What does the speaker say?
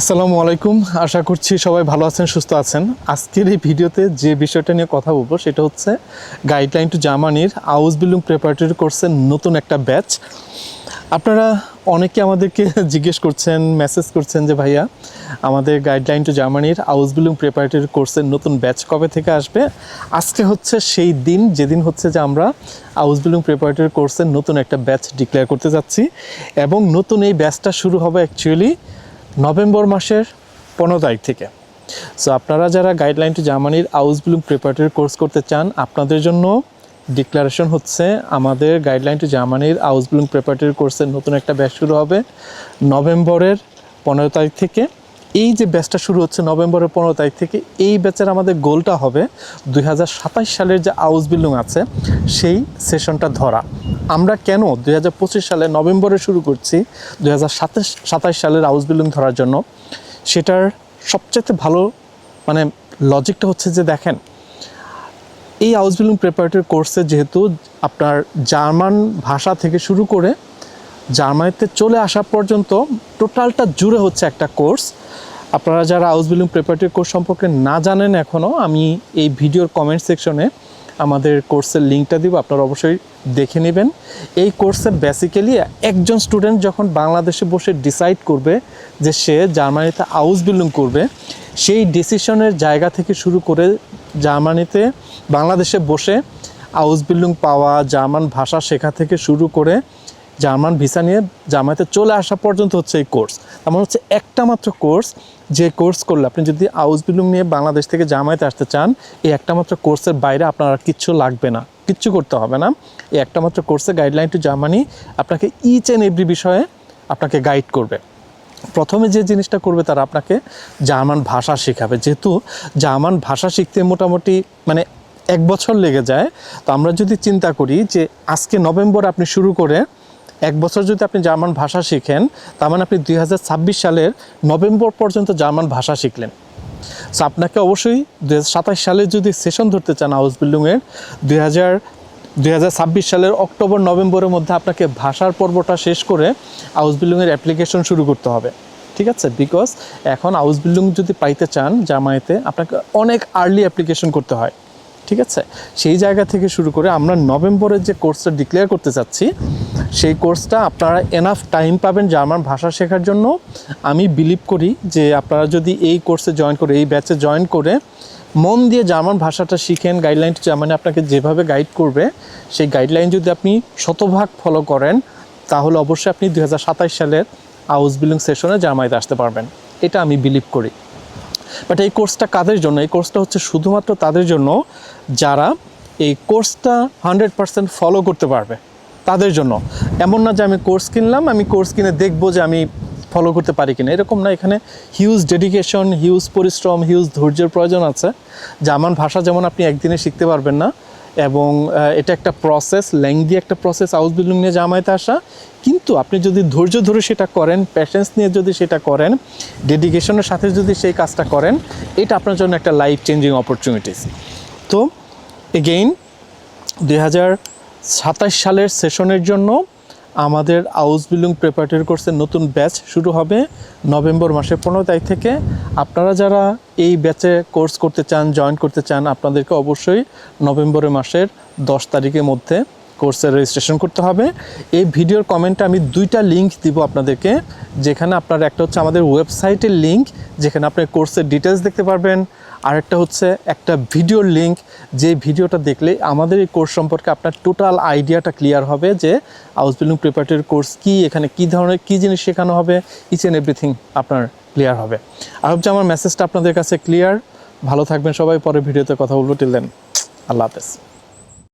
আসসালামু আলাইকুম। আশা করছি সবাই ভালো আছেন, সুস্থ আছেন। আজকের এই ভিডিওতে যে বিষয়টা নিয়ে কথা বলব সেটা হচ্ছে গাইডলাইন টু জার্মানির আউস বিল্ডিং প্রেপারেটরি কোর্সের নতুন একটা ব্যাচ আপনারা অনেকে আমাদেরকে জিজ্ঞেস করছেন মেসেজ করছেন যে, ভাইয়া, আমাদের গাইডলাইন টু জার্মানির আউস বিল্ডিং প্রেপারেটরি কোর্সের নতুন ব্যাচ কবে থেকে আসবে? আজকে হচ্ছে সেই দিন, যেদিন হচ্ছে যে আমরা আউস বিল্ডিং প্রেপারেটরি কোর্সের নতুন একটা ব্যাচ ডিক্লেয়ার করতে যাচ্ছি। এবং নতুন এই ব্যাচটা শুরু হবে অ্যাকচুয়ালি নভেম্বর মাসের পনেরো তারিখ থেকে। সো আপনারা যারা গাইডলাইন টু জার্মানির আউস ব্লুম প্রিপারেটরি কোর্স করতে চান, আপনাদের জন্য ডিক্লারেশন হচ্ছে আমাদের গাইডলাইন টু জার্মানির আউস ব্লুম প্রিপারেটরি কোর্সের নতুন একটা ব্যাচ শুরু হবে নভেম্বরের পনেরো তারিখ থেকে। এই যে ব্যাচটা শুরু হচ্ছে নভেম্বরের পনেরো তারিখ থেকে, এই ব্যাচের আমাদের গোলটা হবে দুই হাজার সাতাশ সালের যে আউস বিল্ডিং আছে, সেই সেশনটা ধরা। আমরা কেন দুই হাজার পঁচিশ সালে নভেম্বরে শুরু করছি দুই সালের আউস বিল্ডিং ধরার জন্য? সেটার সবচেয়ে ভালো মানে লজিকটা হচ্ছে যে দেখেন, এই হাউস বিল্ডিং প্রেপারেটরি কোর্সে যেহেতু আপনার জার্মান ভাষা থেকে শুরু করে জার্মানিতে চলে আসা পর্যন্ত টোটালটা জুড়ে হচ্ছে একটা কোর্স আপনারা যারা হাউস বিল্ডিং প্রেপারেটরি কোর্স সম্পর্কে না জানেন এখনও আমি এই ভিডিওর কমেন্ট সেকশনে আমাদের কোর্সের লিঙ্কটা দিব, আপনারা অবশ্যই দেখে নেবেন। এই কোর্সে বেসিক্যালি একজন স্টুডেন্ট যখন বাংলাদেশে বসে ডিসাইড করবে যে সে জার্মানিতে হাউস বিল্ডিং করবে, সেই ডিসিশনের জায়গা থেকে শুরু করে জার্মানিতে, বাংলাদেশে বসে হাউস বিল্ডিং পাওয়া, জার্মান ভাষা শেখা থেকে শুরু করে জার্মান ভিসা নিয়ে জার্মানিতে চলে আসা পর্যন্ত হচ্ছে এই কোর্স এমন হচ্ছে একটা মাত্র কোর্স যে কোর্স করলে, আপনি যদি হাউস বিল্ডিং নিয়ে বাংলাদেশ থেকে জার্মানিতে আসতে চান, এই একটা মাত্র কোর্সের বাইরে আপনার আর কিচ্ছু লাগবে না, কিচ্ছু করতে হবে না। এই একটা মাত্র কোর্সে গাইডলাইন টু জার্মানি আপনাকে ইচ অ্যান্ড এভরি বিষয়ে আপনাকে গাইড করবে। প্রথমে যে জিনিসটা করবে তারা আপনাকে জার্মান ভাষা শেখাবে। যেহেতু জার্মান ভাষা শিখতে মোটামুটি মানে এক বছর লেগে যায়, তো আমরা যদি চিন্তা করি যে আজকে নভেম্বর আপনি শুরু করে এক বছর যদি আপনি জার্মান ভাষা শিখেন, তার মানে আপনি দু হাজার ছাব্বিশ সালের নভেম্বর পর্যন্ত জার্মান ভাষা শিখলেন। সো আপনাকে অবশ্যই দুই সালে যদি সেশন ধরতে চান হাউস বিল্ডিংয়ের, দুই হাজার, দুই সালের অক্টোবর, নভেম্বরের মধ্যে আপনাকে ভাষার পর্বটা শেষ করে হাউস বিল্ডিংয়ের অ্যাপ্লিকেশন শুরু করতে হবে। ঠিক আছে? বিকজ এখন হাউস বিল্ডিং যদি পাইতে চান জামাইতে আপনাকে অনেক আর্লি অ্যাপ্লিকেশন করতে হয়। ঠিক আছে? সেই জায়গা থেকে শুরু করে আমরা নভেম্বরের যে কোর্সটা ডিক্লেয়ার করতে চাচ্ছি, সেই কোর্সটা আপনারা এনাফ টাইম পাবেন জার্মান ভাষা শেখার জন্য। আমি বিলিভ করি যে আপনারা যদি এই কোর্সে জয়েন করে, এই ব্যাচে জয়েন করে মন দিয়ে জার্মান ভাষাটা শিখেন গাইডলাইন জার্মানি আপনাকে যেভাবে গাইড করবে, সেই গাইডলাইন যদি আপনি শতভাগ ফলো করেন, তাহলে অবশ্যই আপনি দুই সালের আউস বিলিং সেশনে জার্মানিতে আসতে পারবেন। এটা আমি বিলিভ করি। বাট এই কোর্সটা কাদের জন্য? এই কোর্সটা হচ্ছে শুধুমাত্র তাদের জন্য যারা এই কোর্সটা হান্ড্রেড পারসেন্ট ফলো করতে পারবে। তাদের জন্য। এমন না যে আমি কোর্স কিনলাম, আমি কোর্স কিনে দেখব যে আমি ফলো করতে পারি কিনা। এরকম না, এখানে হিউজ ডেডিকেশন হিউজ পরিশ্রম হিউজ ধৈর্যের প্রয়োজন আছে। জার্মান ভাষা যেমন আপনি একদিনে শিখতে পারবেন না এবং এটা একটা প্রসেস ল্যাংদি একটা প্রসেস হাউস বিল্ডিং নিয়ে জামাইতে আসা। কিন্তু আপনি যদি ধৈর্য ধরে সেটা করেন প্যাশেন্স নিয়ে যদি সেটা করেন ডেডিকেশনের সাথে যদি সেই কাজটা করেন, এটা আপনার জন্য একটা লাইফ চেঞ্জিং অপরচুনিটিস তো এগেইন দুই হাজার সাতাশ সালের সেশনের জন্য আমাদের হাউস বিল্ডিং প্রেপারেটরি কোর্সের নতুন ব্যাচ শুরু হবে নভেম্বর মাসের পনেরো তারিখ থেকে। আপনারা যারা এই ব্যাচে কোর্স করতে চান, জয়েন করতে চান, আপনাদেরকে অবশ্যই নভেম্বরের মাসের দশ তারিখের মধ্যে কোর্সের রেজিস্ট্রেশন করতে হবে। এই ভিডিওর কমেন্টে আমি দুইটা লিঙ্ক দিব আপনাদেরকে, যেখানে আপনার একটা হচ্ছে আমাদের ওয়েবসাইটের লিঙ্ক যেখানে আপনি কোর্সের ডিটেলস দেখতে পারবেন। আরেকটা হচ্ছে একটা ভিডিও লিঙ্ক যে ভিডিওটা দেখলে আমাদের এই কোর্স সম্পর্কে আপনার টোটাল আইডিয়াটা ক্লিয়ার হবে যে হাউস বিল্ডিং প্রিপারেটরি কোর্স কি, এখানে কি ধরনের, কি জিনিস শেখানো হবে ইচ অ্যান্ড এভরিথিং আপনার ক্লিয়ার হবে। আর হচ্ছে আমার মেসেজটা আপনাদের কাছে ক্লিয়ার ভালো থাকবেন সবাই, পরে ভিডিওতে কথা বলব। টিল দেন আল্লাহ হাফেজ।